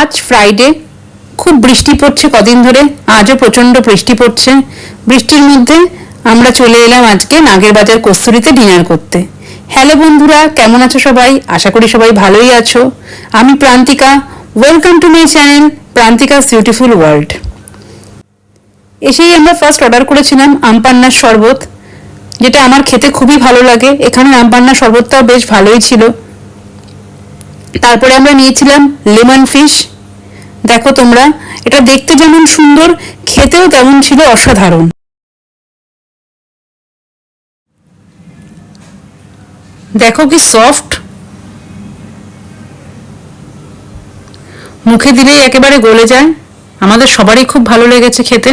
আজ ফ্রাইডে খুব বৃষ্টি পড়ছে কদিন ধরে, আজও প্রচণ্ড বৃষ্টি পড়ছে। বৃষ্টির মধ্যে আমরা চলে এলাম আজকে নাগের বাজার কস্তুরিতে ডিনার করতে। হ্যালো বন্ধুরা, কেমন আছো সবাই? আশা করি সবাই ভালোই আছো। আমি Prantika welcome to my channel Prantika beautiful world এসেই আমরা ফার্স্ট অর্ডার করেছিলাম আমপান্নার শরবত, যেটা আমার খেতে খুবই ভালো লাগে। এখানে আমপান্নার শরবতটাও বেশ ভালোই ছিল। তারপরে আমরা নিয়েছিলাম লেমন ফিশ। দেখো তোমরা, এটা দেখতে যেমন সুন্দর, খেতেও তেমন ছিল অসাধারণ। দেখো কি সফট মুখে দিলেই একেবারে গলে যায়। আমাদের সবারই খুব ভালো লেগেছে খেতে।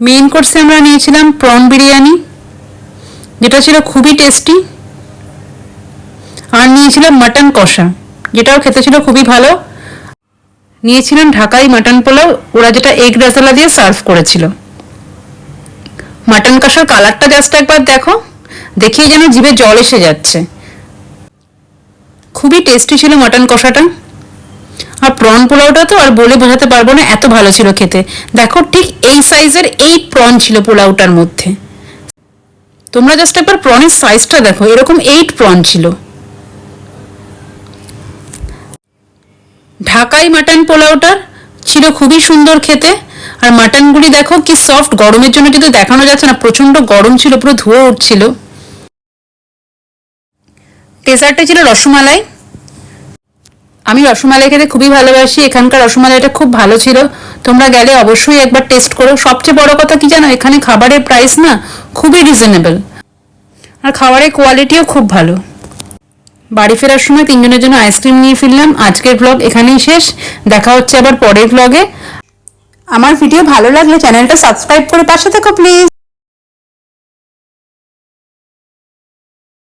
মেইন কোর্সে আমরা নিয়েছিলাম প্রন বিরিয়ানি যেটা ছিল খুবই টেস্টি নিয়েছিলাম মাটন কষা, যেটাও খেতে ছিল খুবই ভালো। নিয়েছিলাম ঢাকাই মাটন পোলাও, ওরা যেটা এগ রাসালা দিয়ে সার্ভ করেছিল। মাটন কষার কালারটা জাস্ট একবার দেখো, দেখেই যেন জিভে জল এসে যাচ্ছে। খুবই টেস্টি ছিল মাটন কষাটা। আর প্রন পোলাওটা তো আর বলে বোঝাতে পারব না, এত ভালো ছিল খেতে। দেখো ঠিক এই সাইজের এই প্রন ছিল পোলাওটার মধ্যে। তোমরা জাস্ট একবার প্রনের সাইজটা দেখো, এরকম এইট প্রন ছিল। ঢাকাই মাটন পোলাওটার, ছিল খুবই সুন্দর খেতে। আর মাটনগুলি দেখো, কি সফট গরমের জন্য কিন্তু দেখানো যাচ্ছে না প্রচণ্ড গরম ছিল, পুরো ধুয়ে উঠছিল। ডেজার্টে ছিল রসমালাই। আমি রসমালাই খেতে খুবই ভালোবাসি, এখানকার রসমালাইটা খুব ভালো ছিল। তোমরা গেলে অবশ্যই একবার টেস্ট করো। সবচেয়ে বড় কথা কি জানো, এখানে খাবারের প্রাইস না খুবই রিজনেবল আর খাবারের কোয়ালিটিও খুব ভালো। বাড়ি ফেরার সময় তিনজনের জন্য আইসক্রিম নিয়ে ফিরলাম। আজকের ব্লগ এখানেই শেষ। দেখা হচ্ছে আবার পরের ব্লগে আমার ভিডিও ভালো লাগলে চ্যানেলটা সাবস্ক্রাইব করে পাশে থেকো প্লিজ